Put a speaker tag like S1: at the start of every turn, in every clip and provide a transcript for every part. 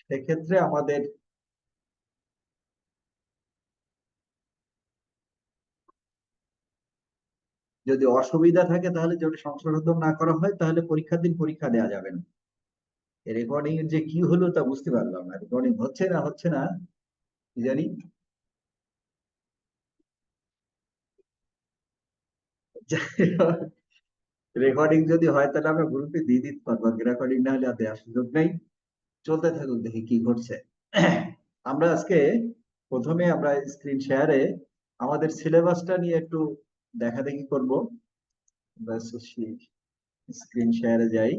S1: সেক্ষেত্রে আমাদের যদি অসুবিধা থাকে তাহলে যদি সংশোধন না করা হয়, তাহলে পরীক্ষার দিন পরীক্ষা দেওয়া যাবে না। রেকর্ডিং এর যে কি হলো তা বুঝতে পারলাম না। রেকর্ডিং হচ্ছে না হচ্ছে না, কি জানি? রেকর্ডিং যদি হয়, তাহলে আমরা গ্রুপে দিয়ে দিতে পারব। রেকর্ডিং না হলে দেওয়ার সুযোগ নেই। চলতে থাকুক দেখি কি ঘটছে। আমরা আজকে প্রথমে আমরা স্ক্রিন শেয়ারে আমাদের সিলেবাসটা নিয়ে একটু দেখা দেখি করব স্ক্রিন শেয়ারে যাই।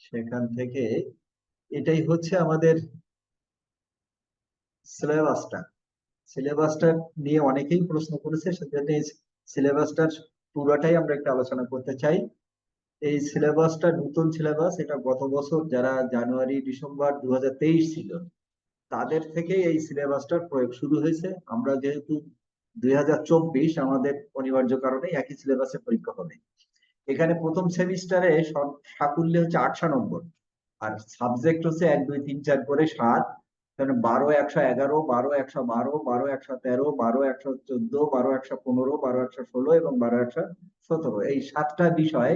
S1: সেখান থেকে এটাই হচ্ছে আমাদের সিলেবাসটা সিলেবাসটা নিয়ে অনেকেই প্রশ্ন করেছে, সেজন্য সিলেবাসটার পুরোটাই আমরা একটু আলোচনা করতে চাই। এই সিলেবাসটা নতুন সিলেবাস, এটা গত বছর যারা জানুয়ারি, ডিসেম্বর দু ছিল, তাদের থেকেই এই সিলেবাসটার প্রয়োগ শুরু হয়েছে। আমরা যেহেতু দুই হাজার চব্বিশ, আমাদের অনিবার্য কারণে একই সিলেবাসে পরীক্ষা হবে। এখানে প্রথম সেমিস্টারে সাকুল্যে হচ্ছে আটশো নম্বর, আর সাবজেক্ট হচ্ছে এক, দুই, তিন, চার করে সাত। বারো, একশো এগারো, বারো, একশো বারো বারো, একশো তেরো, বারো, একশো চোদ্দ, বারো, একশো পনেরো, বারো, একশো ষোলো এবং বারো, একশো সতেরো। এই সাতটা বিষয়,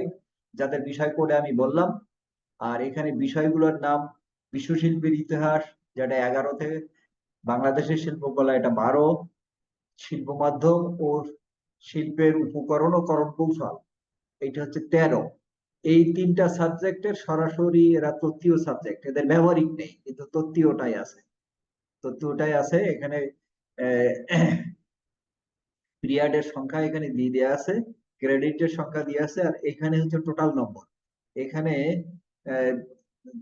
S1: যাদের বিষয় করে আমি বললাম, আর এখানে বিষয়গুলোর নাম, বিশ্বশিল্পীর ইতিহাস, যেটা এগারোতে বাংলাদেশের শিল্পকলা, এটা বারো, শিল্প মাধ্যম ও শিল্পের উপকরণ ও করণ কৌশল এটা হচ্ছে তেরো। এই তিনটা সাবজেক্টের সরাসরি এরা তত্ত্বীয় সাবজেক্ট এদের ব্যবহারিক নেই, কিন্তু তত্ত্বীয়টাই আছে। তত্ত্বটাই আছে, এখানে পিরিয়ডের সংখ্যা এখানে দিয়ে দেওয়া আছে, ক্রেডিটের সংখ্যা দিয়ে আছে, আর এখানে হচ্ছে টোটাল নম্বর এখানে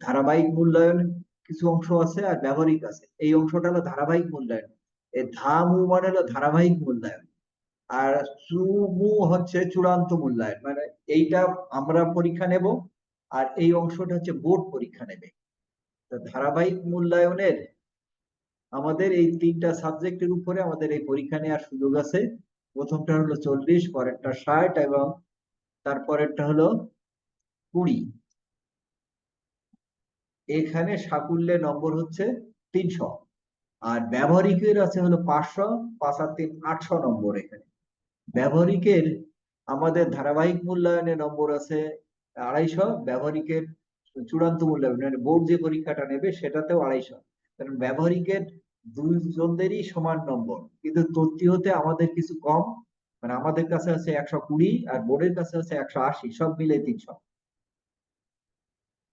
S1: ধারাবাহিক মূল্যায়ন কিছু অংশ আছে আর ব্যবহারিক আছে। এই অংশটা হলো ধারাবাহিক মূল্যায়ন। এই ধামু মানে হলো ধারাবাহিক মূল্যায়ন। আর চুমু হচ্ছে চূড়ান্ত মূল্যায়ন। মানে এইটা আমরা পরীক্ষা নেব, আর এই অংশটা হচ্ছে বোর্ড পরীক্ষা নেবে। ধারাবাহিক মূল্যায়নের আমাদের এই তিনটা সাবজেক্টের উপরে আমাদের এই পরীক্ষা নেওয়ার সুযোগ আছে। প্রথমটা হলো চল্লিশ, পরেরটা ষাট এবং তারপরেরটা হলো কুড়ি। এখানে সাকুল্যে নম্বর হচ্ছে তিনশো। আর ব্যবহারিকের আছে হলো পাঁচশো, পাঁচ আর তিন আটশো নম্বর এখানে। ব্যবহারিকের আমাদের ধারাবাহিক মূল্যায়নে নম্বর আছে আড়াইশো, ব্যবহারিকের চূড়ান্ত মূল্যায়ন বোর্ড যে পরীক্ষাটা নেবে সেটাতেও আড়াইশো। কারণ ব্যবহারিকের দুইজনদেরই সমান নম্বর। কিন্তু হতে আমাদের কিছু কম মানে আমাদের কাছে আছে একশো কুড়ি আর বোর্ডের কাছে আছে একশো আশি, সব মিলে তিনশো।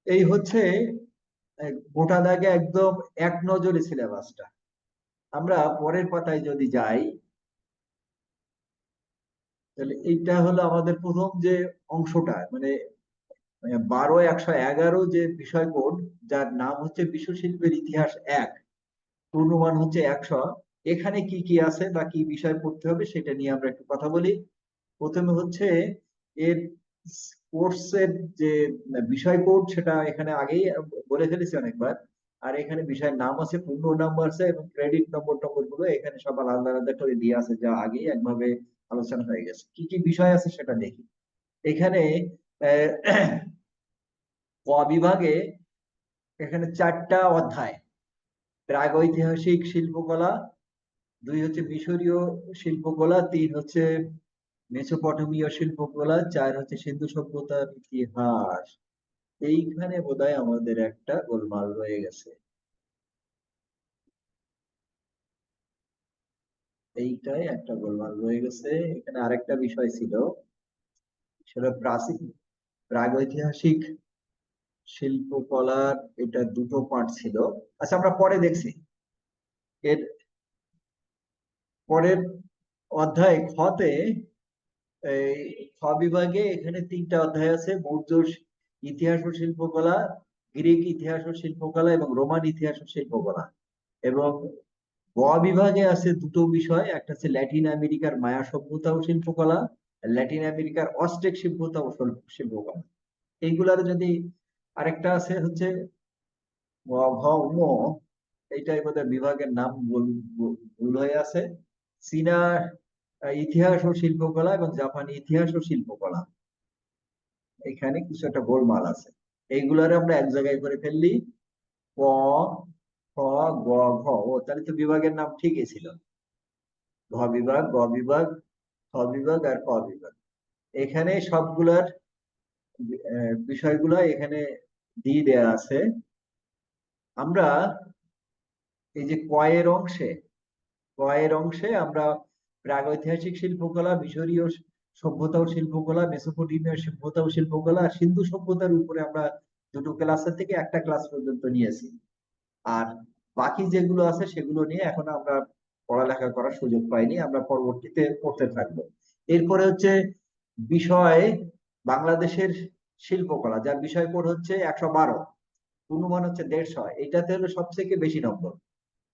S1: এই হচ্ছে গোটা দাগে একদম এক নজরে সিলেবাসটা। আমরা পরের পাতায় যদি যাই, তাহলে এইটা হলো আমাদের প্রথম যে অংশটা মানে বারো একশো এগারো যে বিষয় কোড, যার নাম হচ্ছে বিশ্ব শিল্পের ইতিহাস এক পূর্ণমান হচ্ছে একশো। এখানে কি কি আছে বা কি বিষয় পড়তে হবে সেটা নিয়ে আমরা একটু কথা বলি। প্রথমে হচ্ছে এর কোর্সের যে বিষয় কোড, সেটা এখানে আগেই বলে ফেলেছি অনেকবার। আর এখানে বিষয়ের নাম আছে পূর্ণ নাম্বার আছে এবং ক্রেডিট নম্বর টম্বরগুলো এখানে সব আলাদা আলাদা করে দিয়ে আছে যা আগেই একভাবে আলোচনা হয়ে গেছে। কি কি বিষয় আছে সেটা দেখি। এখানে ক বিভাগে এখানে চারটা অধ্যায়। প্রাগৈতিহাসিক শিল্পকলা, দুই হচ্ছে মিশরীয় শিল্পকলা, তিন হচ্ছে মেসোপটেমীয় শিল্পকলা, চার হচ্ছে সিন্ধু সভ্যতার ইতিহাস। এইখানে বোধহয় আমাদের একটা গোলমাল রয়ে গেছে। এইটাই একটা গোলমাল রয়ে গেছে। এখানে আরেকটা বিষয় ছিল, সেটা প্রাচীন, প্রাগৈতিহাসিক শিল্পকলার এটা দুটো পার্ট ছিল। আচ্ছা আমরা পরে দেখছি। এর পরের অধ্যায় খতে খ বিভাগে এখানে তিনটা অধ্যায় আছে মৌর্য ইতিহাস ও শিল্পকলা, গ্রিক ইতিহাস ও শিল্পকলা এবং রোমান ইতিহাস ও শিল্পকলা। এবং গ বিভাগে আছে দুটো বিষয়, একটা হচ্ছে ল্যাটিন আমেরিকার মায়া সভ্যতা ও শিল্পকলা, ল্যাটিন আমেরিকার অস্টেক সভ্যতা ও শিল্পকলা। এইগুলার যদি আরেকটা আছে হচ্ছে এইটাই বোধহয় বিভাগের নাম ভুল হয়ে আছে। চীনা ইতিহাস ও শিল্পকলা এবং জাপানি ইতিহাস ও শিল্পকলা। এখানে কিছু একটা গোলমাল আছে। এইগুলারে আমরা এক জায়গায় করে ফেললি। ক, খ, গ, ঘ। ও, তাহলে তো বিভাগের নাম ঠিকই ছিল। ঘ বিভাগ, গ বিভাগ খ বিভাগ আর ক বিভাগ। এখানে সবগুলার বিষয়গুলো এখানে দিয়ে দেয়া আছে। আমরা এই যে কয়ের অংশে কয়ের অংশে আমরা প্রাগৈতিহাসিক শিল্পকলা, মিশরীয় সভ্যতা ও শিল্পকলা, মেসোপটেমিয়ার সভ্যতা ও শিল্পকলা, সিন্ধু সভ্যতার উপরে আমরা দুটো ক্লাসের থেকে একটা ক্লাস পর্যন্ত নিয়েছি। আর বাকি যেগুলো আছে সেগুলো নিয়ে এখন আমরা পড়ালেখা করার সুযোগ পাইনি, আমরা পরবর্তীতে পড়তে থাকব। এরপরে হচ্ছে বিষয়, বাংলাদেশের শিল্পকলা, যার বিষয় কোড হচ্ছে একশো বারো। পূর্ণমান হচ্ছে দেড়শো। এটাতে হলো সবথেকে বেশি নম্বর।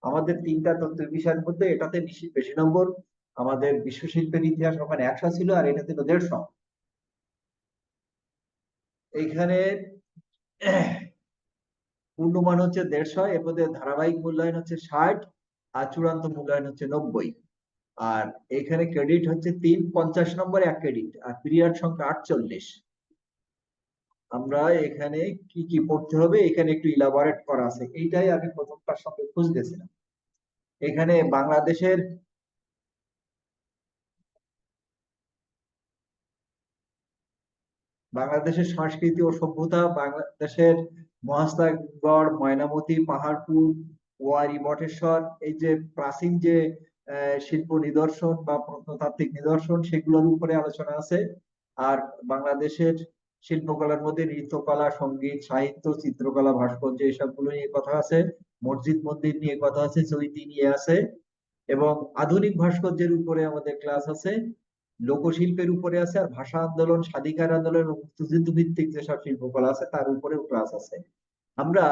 S1: আমাদের তিনটা তত্ত্বের বিষয়ের মধ্যে এটাতে বেশি বেশি নম্বর। আমাদের বিশ্ব শিল্পের ইতিহাস ওখানে একশো ছিল আর এটা ছিল দেড়শো। এইখানে পূর্ণমান হচ্ছে দেড়শো, এর মধ্যে ধারাবাহিক মূল্যায়ন হচ্ছে ষাট আর চূড়ান্ত মূল্যায়ন হচ্ছে নব্বই। আর এখানে ক্রেডিট হচ্ছে তিন, পঞ্চাশ নম্বর এক ক্রেডিট আর পিরিয়ড সংখ্যা আটচল্লিশ। আমরা এখানে কি কি পড়তে হবে? এখানে একটু ইলাবোরেট করা আছে। এইটাই আমি প্রথমটার সঙ্গে খুঁজতেছিলাম। এখানে বাংলাদেশের বাংলাদেশের সংস্কৃতি ও সভ্যতা, বাংলাদেশের মহাস্তাগড় ময়নামতি, পাহাড়পুর, ওয়ারি মঠেশ্বর এই যে প্রাচীন যে শিল্প নিদর্শন বা প্রত্নতাত্ত্বিক নিদর্শন, সেগুলোর উপরে আলোচনা আছে। আর বাংলাদেশের শিল্পকলার মধ্যে নৃত্যকলা, সংগীত, সাহিত্য, চিত্রকলা, ভাস্কর্য এসবগুলো নিয়ে কথা আছে, মসজিদ মন্দির নিয়ে কথা আছে, চৈতি নিয়ে আছে, এবং আধুনিক ভাস্কর্যের উপরে আমাদের ক্লাস আছে, লোকশিল্পের উপরে আছে, আর ভাষা আন্দোলন, স্বাধিকার আন্দোলন মুক্তিযুদ্ধ ভিত্তিক যেসব শিল্পকলা আছে, তার উপরেও ক্লাস আছে। আমরা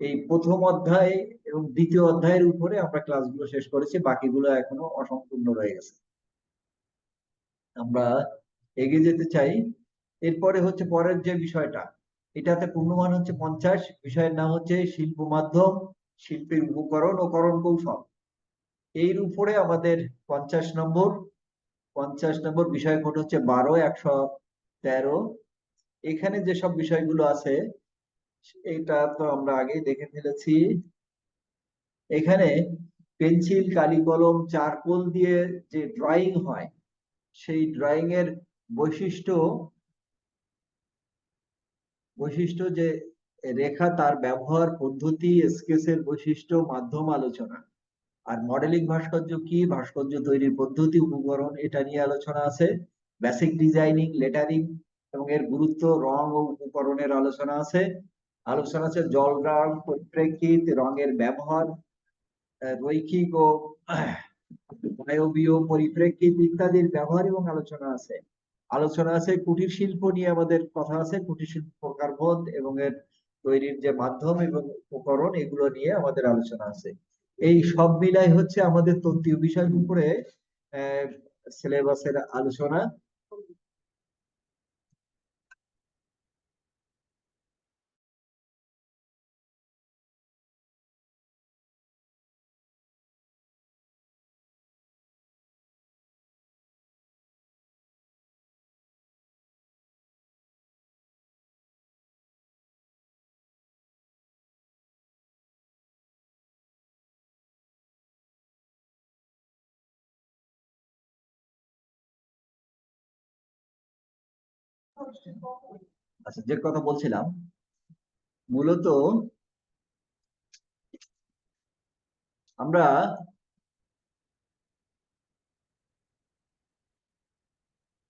S1: এই প্রথম অধ্যায় এবং দ্বিতীয় অধ্যায়ের উপরে আমরা ক্লাসগুলো শেষ করেছি, বাকিগুলো এখনও অসম্পূর্ণ রয়ে গেছে। আমরা এগিয়ে যেতে চাই। এরপরে হচ্ছে পরের যে বিষয়টা, এটাতে পূর্ণমান হচ্ছে পঞ্চাশ, বিষয়ের নাম হচ্ছে শিল্প মাধ্যম, শিল্পের উপকরণ ও করণ কৌশল। এর উপরে আমাদের পঞ্চাশ নম্বর পঞ্চাশ নম্বর বিষয় কোড হচ্ছে বারো, একশো তেরো। এখানে যেসব বিষয়গুলো আছে, এটা তো আমরা আগেই দেখে ফেলেছি। এখানে পেন্সিল, কালি কলম, চারকোল দিয়ে যে ড্রয়িং হয়, সেই ড্রয়িং এর বৈশিষ্ট্য বৈশিষ্ট্য যে রেখা তার ব্যবহার, পদ্ধতি স্কেচের বৈশিষ্ট্য, মাধ্যম আলোচনা। আর মডেলিং ভাস্কর্য কি? ভাস্কর্য তৈরির পদ্ধতি, উপকরণ, এটা নিয়ে আলোচনা আছে। বেসিক ডিজাইনিং লেটারিং এবং এর গুরুত্ব, রং ও উপকরণের আলোচনা আছে। আলোচনা আছে জল রং, পরিপ্রেক্ষিত, রঙের ব্যবহার রৈখিক ও বায়বীয় পরিপ্রেক্ষিত ইত্যাদির ব্যবহার এবং আলোচনা আছে। আলোচনা আছে, কুটির শিল্প নিয়ে আমাদের কথা আছে, কুটির শিল্প প্রকারভেদ এবং এর তৈরির যে মাধ্যম এবং উপকরণ, এগুলো নিয়ে আমাদের আলোচনা আছে। এই সব মিলাই হচ্ছে আমাদের তত্ত্বীয় বিষয়ের উপরে সিলেবাসের আলোচনা। আচ্ছা যে কথা বলছিলাম, মূলত আমরা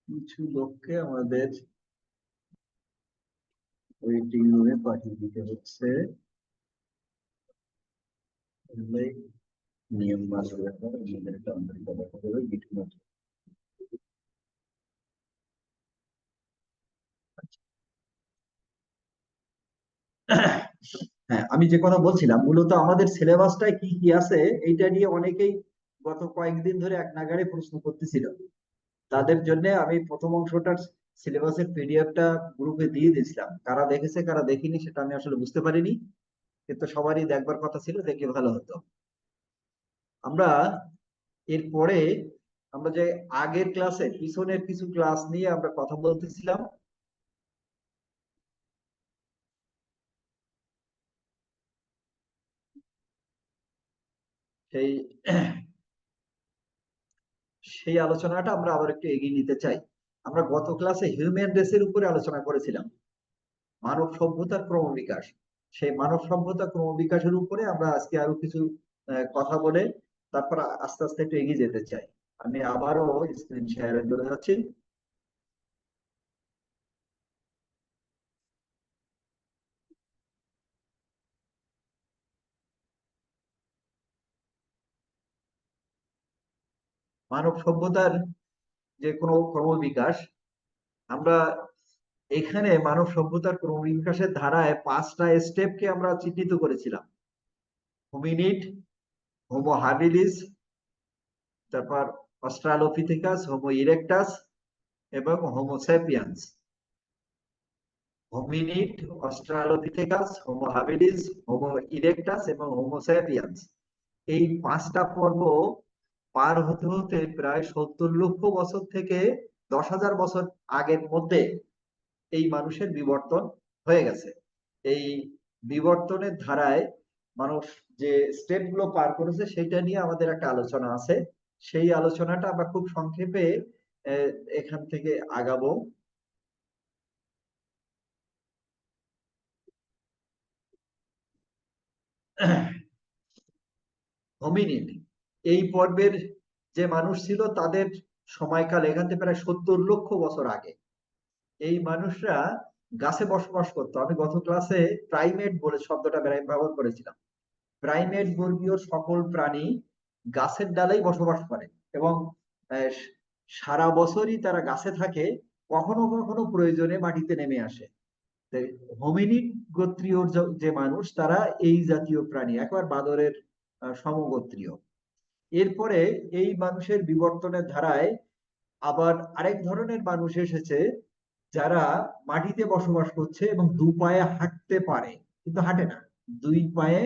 S1: কিছু লোককে আমাদের ওয়েটিং রুমে পাঠিয়ে দিতে হচ্ছে। নিয়ম মানব আমাদের একটা আন্তরিকতা যাবে হ্যাঁ আমি যে কথা বলছিলাম, মূলত আমাদের সিলেবাসটায় কি কি আছে, এইটা নিয়ে অনেকেই গত কয়েকদিন ধরে এক নাগাড়ে প্রশ্ন করতেছিল। তাদের জন্য আমি প্রথম অংশটার সিলেবাসের পিডিএফটা গ্রুপে দিয়ে দিয়েছিলাম। কারা দেখেছে, কারা দেখিনি সেটা আমি আসলে বুঝতে পারিনি, কিন্তু সবারই দেখবার কথা ছিল দেখলে ভালো হতো। আমরা এরপরে আমরা যে আগের ক্লাসে পিছনের কিছু ক্লাস নিয়ে আমরা কথা বলতেছিলাম সেই সেই আলোচনাটা আমরা আবার একটু এগিয়ে নিতে চাই। আমরা গত ক্লাসে হিউম্যান রেসের উপরে আলোচনা করেছিলাম। মানব সভ্যতার ক্রমবিকাশ। সেই মানব সভ্যতা ক্রমবিকাশের উপরে আমরা আজকে আরও কিছু কথা বলে তারপর আস্তে আস্তে একটু এগিয়ে যেতে চাই। আমি আবারও স্ক্রিন শেয়ারে চলে যাচ্ছি। মানব সভ্যতার যে কোনো ক্রমবিকাশ, আমরা এখানে মানব সভ্যতার ক্রমবিকাশের ধারায় পাঁচটা স্টেপকে আমরা চিহ্নিত করেছিলাম। হোমিনিড, হোমো হাবিলিস, তারপর অস্ট্রালোপিথিকাস, হোমো ইরেক্টাস এবং Homo hominid Australopithecus, Homo habilis, Homo erectus এবং হোমোস্যাপিয়ান্স এই পাঁচটা পর্ব পার হতে হতে প্রায় সত্তর লক্ষ বছর থেকে দশ হাজার বছর আগের মধ্যে এই মানুষের বিবর্তন হয়ে গেছে। এই বিবর্তনের ধারায় মানুষ যে স্টেপগুলো পার করেছে সেটা নিয়ে আমাদের একটা আলোচনা আছে। সেই আলোচনাটা আমরা খুব সংক্ষেপে এখান থেকে আগাবো। হোমিনিড। এই পর্বের যে মানুষ ছিল তাদের সময়কাল এখান থেকে প্রায় সত্তর লক্ষ বছর আগে। এই মানুষরা গাছে বসবাস করতো। আমি গত ক্লাসে প্রাইমেট বলে শব্দটা ব্যবহার করেছিলাম। প্রাইমেট বর্গীয় সকল প্রাণী গাছের ডালেই বসবাস করে এবং সারা বছরই তারা গাছে থাকে, কখনো কখনো প্রয়োজনে মাটিতে নেমে আসে। হোমিনিড গোত্রীয় যে মানুষ, তারা এই জাতীয় প্রাণী, একবার বাদরের সমগোত্রীয়। এরপরে এই মানুষের বিবর্তনের ধারায় আবার আরেক ধরনের মানুষ এসেছে যারা মাটিতে বসবাস করছে এবং দু পায়ে হাঁটতে পারে, কিন্তু হাঁটে না। দুই পায়ে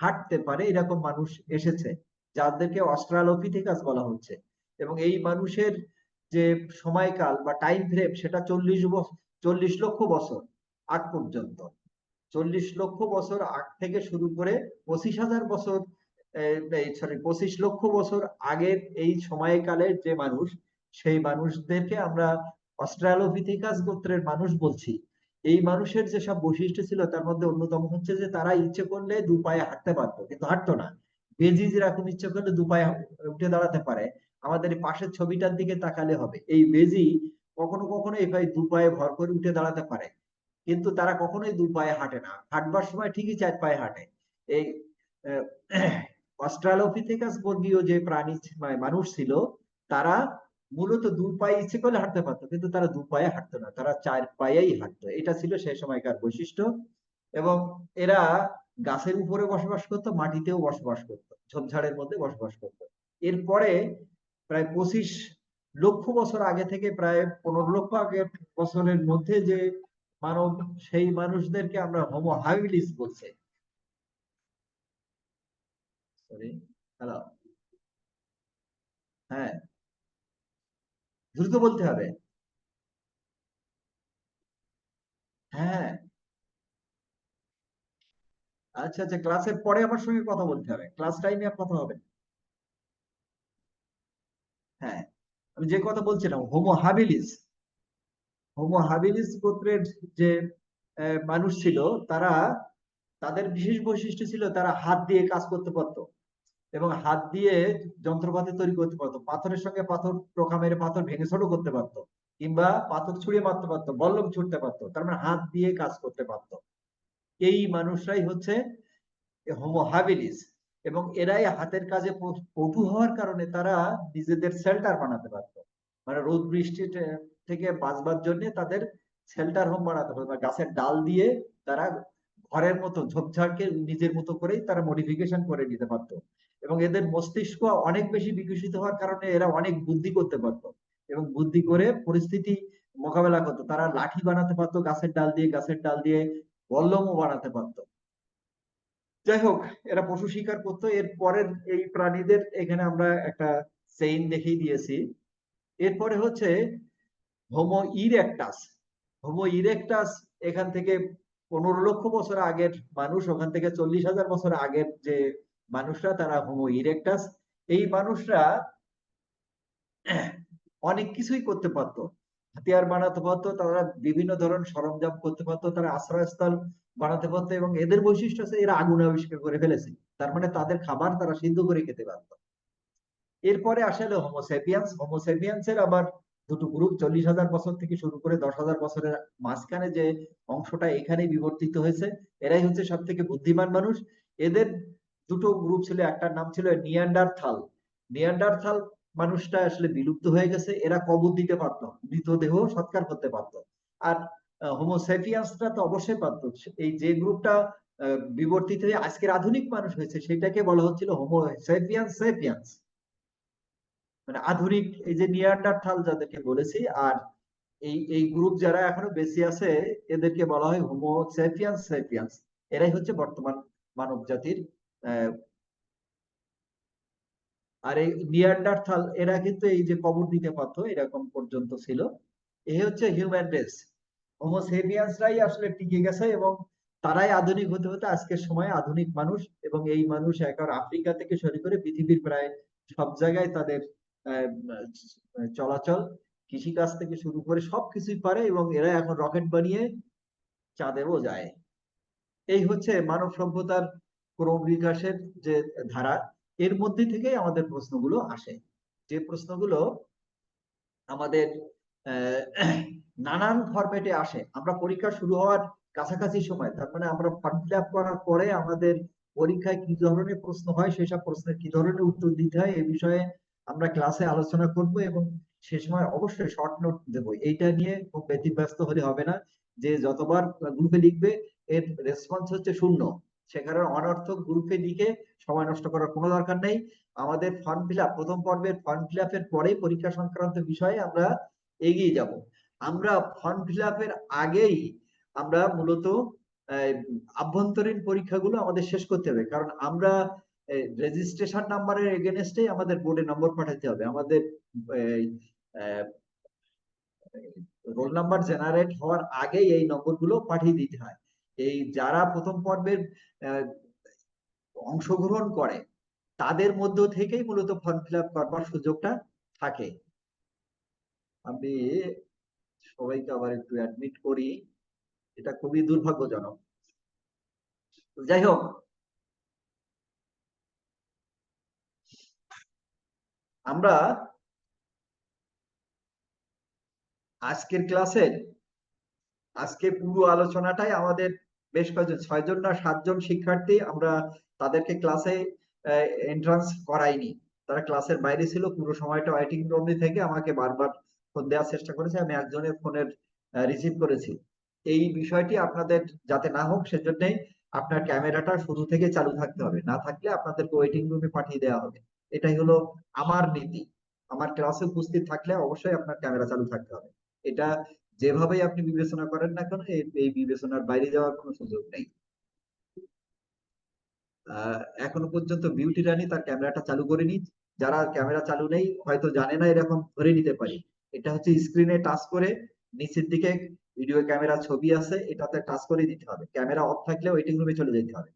S1: হাঁটতে পারে এরকম মানুষ এসেছে, যাদেরকে অস্ট্রালোপিথেকাস বলা হচ্ছে। এবং এই মানুষের যে সময়কাল বা টাইম ফ্রেম সেটা চল্লিশ চল্লিশ লক্ষ বছর আগ পর্যন্ত। চল্লিশ লক্ষ বছর আগ থেকে শুরু করে পঁচিশ হাজার বছর সরি পঁচিশ লক্ষ বছর আগের এই সময়কালের যে মানুষ, সেই মানুষদেরকে আমরা অস্ট্রালোপিথেকাস গোত্রের মানুষ বলছি। এই মানুষের যেসব বৈশিষ্ট্য ছিল, তার মধ্যে অন্যতম হচ্ছে যে তারা ইচ্ছে করলে দু পায়ে হাঁটতে পারতো, কিন্তু হাঁটতো না। বেজি যেরকম ইচ্ছে করলে দু পায়ে উঠে দাঁড়াতে পারে। আমাদের পাশের ছবিটার দিকে তাকালে হবে। এই বেজি কখনো কখনো এভাবে দু পায়ে ভর করে উঠে দাঁড়াতে পারে। কিন্তু তারা কখনোই দু পায়ে হাঁটে না। হাঁটবার সময় ঠিকই চার পায়ে হাঁটে। এই অস্ট্রালোপিথেকাস বর্গীয় যে প্রাণী মানে মানুষ ছিল, তারা মূলত দু পায়ে ইচ্ছে করলে হাঁটতে পারতো, কিন্তু তারা দু পায়ে হাঁটতো না, তারা চার পায়েই হাঁটতো। এটা ছিল সেই সময়কার বৈশিষ্ট্য। এবং এরা গাছের উপরে বসবাস করতো, মাটিতেও বসবাস করতো, ঝোপঝাড়ের মধ্যে বসবাস করতো। এরপরে প্রায় পঁচিশ লক্ষ বছর আগে থেকে প্রায় পনেরো লক্ষ আগে বছরের মধ্যে যে মানব, সেই মানুষদেরকে আমরা হোমো হাবিলিস বলছে। সরি হ্যালো হ্যাঁ। দ্রুত বলতে হবে। হ্যাঁ। আচ্ছা আচ্ছা ক্লাসের পরে আমার সঙ্গে কথা বলতে হবে। ক্লাস টাইমে আর কথা হবে। হ্যাঁ। আমি যে কথা বলছিলাম হোমো হাবিলিস হোমো হাবিলিস গোত্রের যে মানুষ ছিল, তারা তাদের বিশেষ বৈশিষ্ট্য ছিল তারা হাত দিয়ে কাজ করতে পারতো এবং হাত দিয়ে যন্ত্রপাতি তৈরি করতে পারতো, পাথরের সঙ্গে পাথর টোকা মেরে পাথর ভেঙে ছোট করতে পারতো কিংবা পাথর ছুঁড়ে মারতে পারতো, বল্লম ছুটতে পারতো, তার মানে হাত দিয়ে কাজ করতে পারতো। এই মানুষরাই হচ্ছে হোমো হাবিলিস এবং এরাই হাতের কাজে পটু হওয়ার কারণে তারা নিজেদের শেল্টার বানাতে পারতো। মানে রোদ বৃষ্টি থেকে বাঁচবার জন্য তাদের শেল্টার হোম বানাতে পারতো গাছের ডাল দিয়ে তারা ঘরের মতো ঝোপঝাড়কে নিজের মতো করেই তারা মডিফিকেশন করে নিতে পারতো। এবং এদের মস্তিষ্ক অনেক বেশি বিকশিত হওয়ার কারণে এরা অনেক বুদ্ধি করতে পারতো। এবং বুদ্ধি করে পরিস্থিতি মোকাবেলা করতো। তারা লাঠি বানাতে পারতো, গাছের ডাল দিয়ে, গাছের ডাল দিয়ে বল্লমও বানাতে পারতো। যাই হোক, এরা পশু শিকার করতো। এর পরের এই প্রাণীদের এখানে আমরা একটা চেইন দেখিয়ে দিয়েছি। এরপরে হচ্ছে হোমো ইরেকটাস হোমো ইরেকটাস এখান থেকে পনেরো লক্ষ বছর আগের মানুষ, ওখান থেকে চল্লিশ হাজার বছর আগের যে মানুষরা, তারা হোমো ইরেকটাস এই মানুষরা অনেক কিছুই করতে পারতো। হাতিয়ার বানাতে পারতো, তারা বিভিন্ন ধরনের সরঞ্জাম করতে পারতো, তারা আশ্রয়স্থল বানাতে পারতো এবং এদের বৈশিষ্ট্য আছে এরা আগুন আবিষ্কার করে ফেলেছে। তার মানে তাদের খাবার তারা সিদ্ধ করে খেতে পারতো। এরপরে আসলে হোমোসেপিয়ান্স হোমোসেপিয়ান্স এর আবার দুটো গ্রুপ চল্লিশ হাজার বছর থেকে শুরু করে দশ হাজার বছরের মাঝখানে যে অংশটা এখানে বিবর্তিত হয়েছে, এরাই হচ্ছে সব থেকে বুদ্ধিমান মানুষ। এদের দুটো গ্রুপ ছিল, একটার নাম ছিল নিয়ান্ডারথাল নিয়ান্ডারথাল মানুষটা আসলে বিলুপ্ত হয়ে গেছে, এরা কবর দিতে পারত, মৃতদেহ সৎকার করতে পারত। আর হোমোসেপিয়ান্সরা তো অবশ্যই পারত। এই যে গ্রুপটা বিবর্তিত হয়ে আজকের আধুনিক মানুষ হয়েছে, সেটাকে বলা হচ্ছিল হোমোসেপিয়ান্স সেপিয়ান্স মানে আধুনিক এই যে নিয়ান্ডারথাল যাদেরকে বলেছি, আর এই এই গ্রুপ যারা এখনও বেশি আছে, এদেরকে বলা হয় হোমো সেপিয়ান্স সেপিয়ান্স এরাই হচ্ছে বর্তমান মানব জাতির আর এই নিয়ান্ডারথাল এরা কিন্তু এই যে কবর দিতে পারতো এরকম পর্যন্ত ছিল। এই হচ্ছে হিউম্যান রেস হোমোসেপিয়ান্সরাই আসলে টিকে গেছে এবং তারাই আধুনিক হতে হতে আজকের সময় আধুনিক মানুষ এবং এই মানুষ একবার আফ্রিকা থেকে শুরু করে পৃথিবীর প্রায় সব জায়গায় তাদের চলাচল, কৃষিকাজ থেকে শুরু করে সবকিছুই পারে এবং এরা এখন রকেট বানিয়ে চাঁদেও যায়। এই হচ্ছে মানব সভ্যতার ক্রম বিকাশের যে ধারা, এর মধ্যে থেকেই আমাদের প্রশ্নগুলো আসে। যে প্রশ্নগুলো আমাদের নানান ফরম্যাটে আসে। আমরা পরীক্ষা শুরু হওয়ার কাছাকাছি সময়, তার মানে আমরা ফর্ম ফিল করার পরে আমাদের পরীক্ষায় কি ধরনের প্রশ্ন হয়, সেসব প্রশ্নের কি ধরনের উত্তর দিতে হয়, এ বিষয়ে আমরা ক্লাসে আলোচনা করব এবং সে সময় অবশ্যই শর্ট নোট দেবো। এইটা নিয়ে খুব ব্যতিব্যস্ত হলে হবে না যে যতবার গ্রুপে লিখবে, এর রেসপন্স হচ্ছে শূন্য। সেখানে অনর্থক গ্রুপে লিখে সময় নষ্ট করার কোনো দরকার নেই। আমাদের ফর্ম ফিল আপ প্রথম পর্বের ফর্ম ফিল আপের পরে পরীক্ষা সংক্রান্ত বিষয়ে আমরা এগিয়ে যাব। আমরা ফর্ম ফিল আপের আগেই আমরা মূলত আভ্যন্তরীণ পরীক্ষাগুলো আমাদের শেষ করতে হবে। কারণ আমরা রেজিস্ট্রেশন নাম্বারের এগেনস্টে আমাদের বোর্ডে নম্বর পাঠাতে হবে। আমাদের রোল নাম্বার জেনারেট হওয়ার আগেই এই নম্বরগুলো পাঠিয়ে দিতে হয়। এই যারা প্রথম পর্বের অংশগ্রহণ করে, তাদের মধ্য থেকেই মূলত ফর্ম ফিল আপ করবার সুযোগটা থাকে। আমি সবাইকে আবার একটু অ্যাডমিট করি, এটা খুবই দুর্ভাগ্যজনক। যাই হোক আমরা আজকের ক্লাসের আজকে পুরো আলোচনাটাই আমাদের বেশ কয়েকজন, ছয়জন না সাতজন শিক্ষার্থী আমরা তাদেরকে ক্লাসে এন্ট্রান্স করাইনি। তারা ক্লাসের বাইরে ছিল, পুরো সময়টা ওয়েটিং রুমে থেকে আমাকে বারবার ফোন দেওয়ার চেষ্টা করেছে, আমি একজনের ফোনের রিসিভ করেছি। এই বিষয়টি আপনাদের যাতে না হোক, সেজন্যই আপনার ক্যামেরাটা শুরু থেকে চালু থাকতে হবে। না থাকলে আপনাদেরকে ওয়েটিং রুমে পাঠিয়ে দেওয়া হবে। এটাই হলো আমার নীতি। আমার ক্লাসে উপস্থিত থাকলে অবশ্যই আপনার ক্যামেরা চালু থাকতে হবে। এটা যেভাবেই আপনি বিবেচনা করেন না কেন, এই বিবেচনার বাইরে যাওয়ার কোনো সুযোগ নেই। এখনও পর্যন্ত বিউটি রানী তার ক্যামেরাটা চালু করেনি যারা ক্যামেরা চালু নেই, হয়তো জানে না এরকম ধরে নিতে পারি। এটা হচ্ছে স্ক্রিনে টাচ করে, নিচের দিকে ভিডিও ক্যামেরা ছবি আছে, এটাতে টাচ করে দিতে হবে। ক্যামেরা অফ থাকলে ওয়েটিং রুমে চলে যেতে হবে।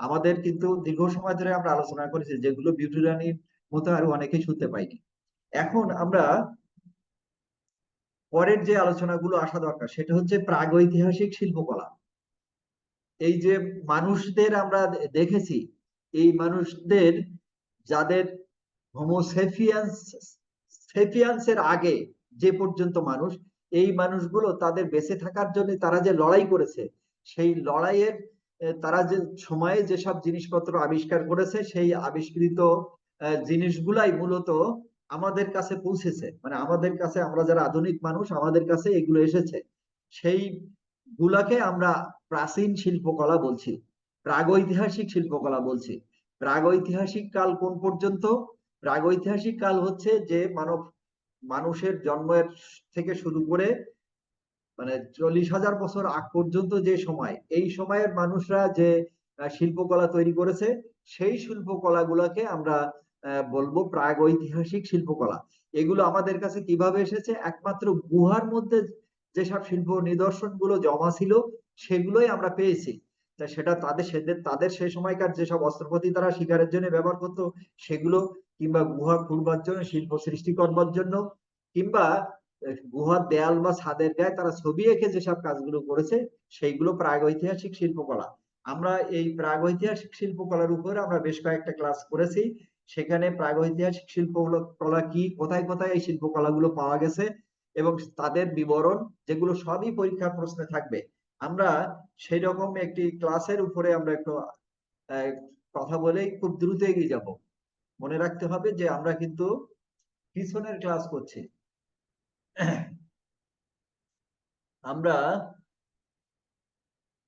S1: আমাদের কিন্তু দীর্ঘ সময় ধরে আমরা আলোচনা করেছি যেগুলো বিউটি রানীর মতো আরও অনেকেই শুনতে পাইনি। এখন আমরা পরের যে আলোচনাগুলো আসা দরকার, সেটা হচ্ছে প্রাগৈতিহাসিক শিল্পকলা। এই যে মানুষদের আমরা দেখেছি, এই মানুষদের যাদের হোমোসেফিয়ান্স আগে যে পর্যন্ত মানুষ, এই মানুষগুলো তাদের বেঁচে থাকার জন্য তারা যে লড়াই করেছে, সেই লড়াইয়ের তারা যে সময়ে যেসব জিনিসপত্র আবিষ্কার করেছে, সেই আবিষ্কৃত জিনিসগুলাই মূলত আমাদের কাছে পৌঁছেছে। মানে আমাদের কাছে, আমরা যারা আধুনিক মানুষ, আমাদের কাছে এগুলো এসেছে। সেই গুলাকে আমরা প্রাচীন শিল্পকলা বলছি, প্রাগৈতিহাসিক শিল্পকলা বলছি। প্রাগৈতিহাসিক কাল কোন পর্যন্ত? প্রাগৈতিহাসিক কাল হচ্ছে যে মানব, মানুষের জন্মের থেকে শুরু করে মানে চল্লিশ হাজার বছর আগ পর্যন্ত যে সময়, এই সময়ের মানুষরা যে শিল্পকলা তৈরি করেছে, সেই শিল্পকলা গুলাকে আমরা বলব প্রাগ ঐতিহাসিক শিল্পকলা। এগুলো আমাদের কাছে কীভাবে এসেছে? একমাত্র গুহার মধ্যে যেসব শিল্প নিদর্শনগুলো জমা ছিল, সেগুলোই আমরা পেয়েছি। তা সেটা তাদের সেদের তাদের সেই সময়কার যেসব অস্ত্রপাতি তারা শিকারের জন্য ব্যবহার করতো, সেগুলো কিংবা গুহা খুঁড়বার জন্য, শিল্প সৃষ্টি করবার জন্য, কিংবা গুহার দেয়াল বা ছাদের গায়ে তারা ছবি এঁকে যেসব কাজগুলো করেছে, সেইগুলো প্রাগৈতিহাসিক শিল্পকলা। আমরা এই প্রাগৈতিহাসিক শিল্পকলার উপরে আমরা বেশ কয়েকটা ক্লাস করেছি। সেখানে প্রাগ প্রাগৈতিহাসিক শিল্পকলা কি, কোথায় কোথায় এই শিল্পকলাগুলো পাওয়া গেছে এবং তাদের বিবরণ, যেগুলো সবই পরীক্ষার প্রশ্নে থাকবে। আমরা সেই রকম একটি ক্লাসের উপরে আমরা একটু কথা বলে খুব দ্রুত এগিয়ে যাব। মনে রাখতে হবে যে আমরা কিন্তু পিছনের ক্লাস করছি। আমরা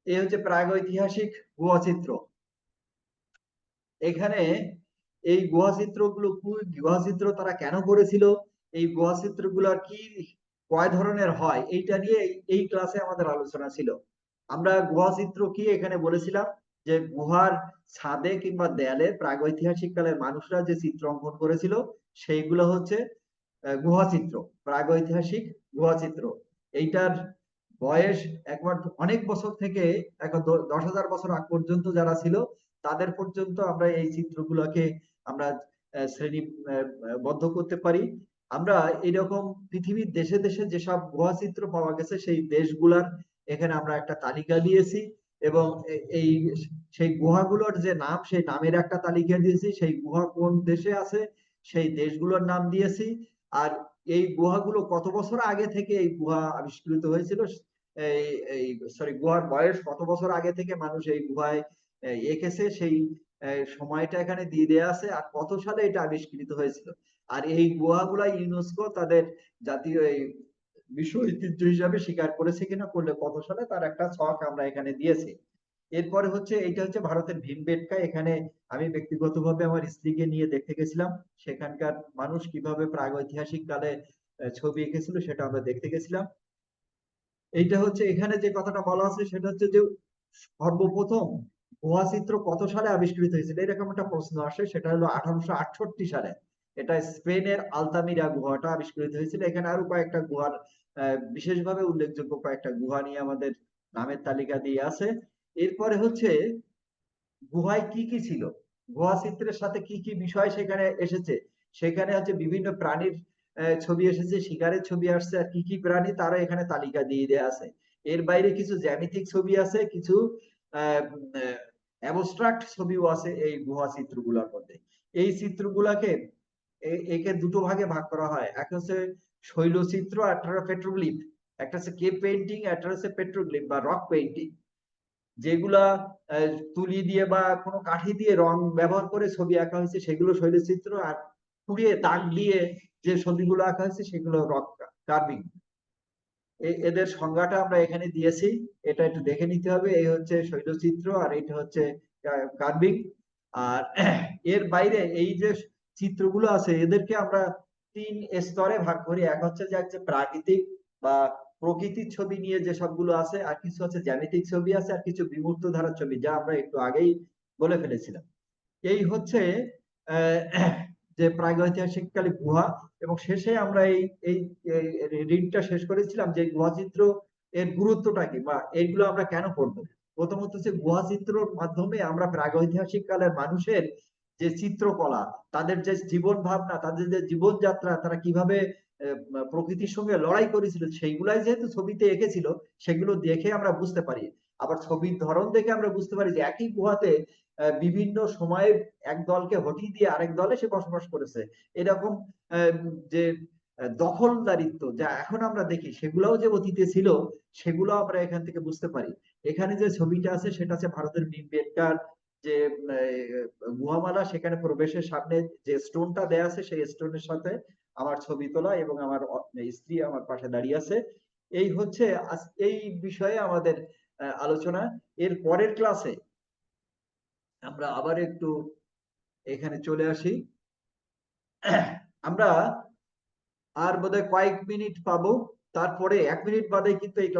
S1: এই হচ্ছে প্রাগৈতিহাসিক গুহাচিত্র। এখানে এই গুহাচিত্রগুলো কি- গুহাচিত্র তারা কেন করেছিল? এই গুহাচিত্রগুলোর কি, কয় ধরনের হয়? এইটা নিয়ে এই- ক্লাসে আমাদের আলোচনা ছিল। আমরা গুহাচিত্র কি এখানে বলেছিলাম? যে গুহার ছাদে কিংবা দেয়ালে প্রাগৈতিহাসিক কালের মানুষরা যে চিত্র অঙ্কন করেছিল, সেইগুলো হচ্ছে গুহাচিত্র প্রাগৈতিহাসিক গুহাচিত্র। এইটার বয়স একবার অনেক বছর থেকে দশ হাজার বছর আগ পর্যন্ত যারা ছিল তাদের পর্যন্ত আমরা এই চিত্রগুলোকে আমরা আহ, শ্রেণি বদ্ধ করতে পারি। আমরা এরকম পৃথিবীর দেশে দেশে যেসব গুহা চিত্র পাওয়া গেছে সেই দেশগুলার এখানে আমরা একটা তালিকা দিয়েছি এবং এই সেই গুহাগুলোর যে নাম সেই নামের একটা তালিকা দিয়েছি। সেই গুহা কোন দেশে আছে সেই দেশগুলোর নাম দিয়েছি। আর এই গুহাগুলো কত বছর আগে থেকে এই গুহা আবিষ্কৃত হয়েছিল? এই সরি গুহার বয়স কত বছর আগে থেকে মানুষ এই গুহায় এঁকেছে? সেই সময়টা এখানে দিয়ে দেয়া আছে। আর কত সালে এটা আবিষ্কৃত হয়েছিল? আর এই গুহাগুলা ইউনেস্কো তাদের জাতীয় এই বিশ্ব ঐতিহ্য হিসাবে স্বীকার করেছে কিনা, করলে কত সালে? তার একটা ছক আমরা এখানে দিয়েছি। এরপরে হচ্ছে এটা হচ্ছে ভারতের ভীমবেটকা এখানে আমি ব্যক্তিগতভাবে আমার স্ত্রীকে নিয়ে দেখতে গেছিলাম। সেখানকার মানুষ কীভাবে প্রাগৈতিহাসিক কালে ছবি এঁকেছিল সেটা আমরা দেখতে গেছিলাম। এইটা হচ্ছে এখানে যে কথাটা বলা আছে সেটা হচ্ছে যে সর্বপ্রথম গুহা চিত্র কত সালে আবিষ্কৃত হয়েছিল? এরকম একটা প্রশ্ন আসে, সেটা হলো আঠারোশো আটষট্টি সালে। এটা স্পেনের আলতামিরা গুহাটা আবিষ্কৃত হয়েছিল। এখানে আরও কয়েকটা গুহার বিশেষভাবে উল্লেখযোগ্য কয়েকটা গুহা নিয়ে আমাদের নামের তালিকা দিয়ে আছে। এরপরে হচ্ছে গুহায় কি কি ছিল? গুহা চিত্রের সাথে কি কি বিষয় সেখানে এসেছে? সেখানে হচ্ছে বিভিন্ন প্রাণীর ছবি এসেছে, শিকারের ছবি আসছে, আর কি কি প্রাণী তারা এখানে তালিকা দিয়ে দেওয়া আছে। এর বাইরে কিছু জ্যামিতিক ছবি আছে, কিছু ছবিও আছে এই গুহা চিত্রগুলোর মধ্যে। এই চিত্রগুলাকে একে দুটো ভাগে ভাগ করা হয়। একটা হচ্ছে শৈলচিত্র একটা একটা হচ্ছে কেপ পেন্টিং একটা হচ্ছে পেট্রোগ্লিফ বা রক পেইন্টিং যেগুলা তুলি দিয়ে বা কোনো কাঠি দিয়ে রং ব্যবহার করে ছবি আঁকা হয়েছে, সেগুলো শৈলচিত্র আর পুড়িয়ে দাগ দিয়ে যে ছবিগুলো আঁকা হয়েছে, সেগুলো রক কার্ভিং এদের সংজ্ঞাটা আমরা এখানে দিয়েছি, এটা একটু দেখে নিতে হবে, এই হচ্ছে শৈলচিত্র আর এটা হচ্ছে কার্ভিং আর এর বাইরে এই যে চিত্রগুলো আছে, এদেরকে আমরা তিন স্তরে ভাগ করি, এক হচ্ছে যে প্রাকৃতিক বা প্রকৃতির ছবি নিয়ে যে সবগুলো আছে, আর কিছু আছে জ্যামিতিক ছবি আছে, আর কিছু বিমূর্ত ধারার ছবি যা আমরা একটু আগেই বলে ফেলেছিলাম। এই হচ্ছে যে প্রাগৈতিহাসিক কালে গুহা, এবং শেষে আমরা এই এই রিডটা শেষ করেছিলাম যে গুহা চিত্র এর গুরুত্বটা কি, বা এইগুলো আমরা কেন করব প্রথমত হচ্ছে গুহা চিত্রর মাধ্যমে আমরা প্রাগৈতিহাসিক কালের মানুষের যে চিত্রকলা, তাদের যে জীবন ভাবনা তাদের যে জীবনযাত্রা, তারা কীভাবে প্রকৃতির সঙ্গে লড়াই করেছিল, সেইগুলাই যেহেতু ছবিতে এঁকেছিল, সেগুলো দেখে আমরা বুঝতে পারি। আবার ছবির ধরন দেখে আমরা বুঝতে পারি যে একই গুহাতে বিভিন্ন সময়ে এক দলকে হটিয়ে দিয়ে আরেক দলে সে বসবাস করেছে। এরকম যে দখলদারিত্ব যা এখন আমরা দেখি, সেগুলোও যে অতীতে ছিল, সেগুলো আমরা এখান থেকে বুঝতে পারি। এখানে যে ছবিটা আছে, সেটা হচ্ছে ভারতের ভীমবেটকার যে গুহামালা, সেখানে প্রবেশের সামনে যে স্টোনটা দেয়া আছে, সেই স্টোনের সাথে আমার ছবি তোলা এবং আমার স্ত্রী আমার পাশে দাঁড়িয়ে আছে। এই হচ্ছে এই বিষয়ে আমাদের আলোচনা। এর পরের ক্লাসে আমরা আবার একটু এখানে চলে আসি। আমরা আর বোধহয় কয়েক মিনিট পাবো। তারপরে এক মিনিট বাদে কিন্তু এই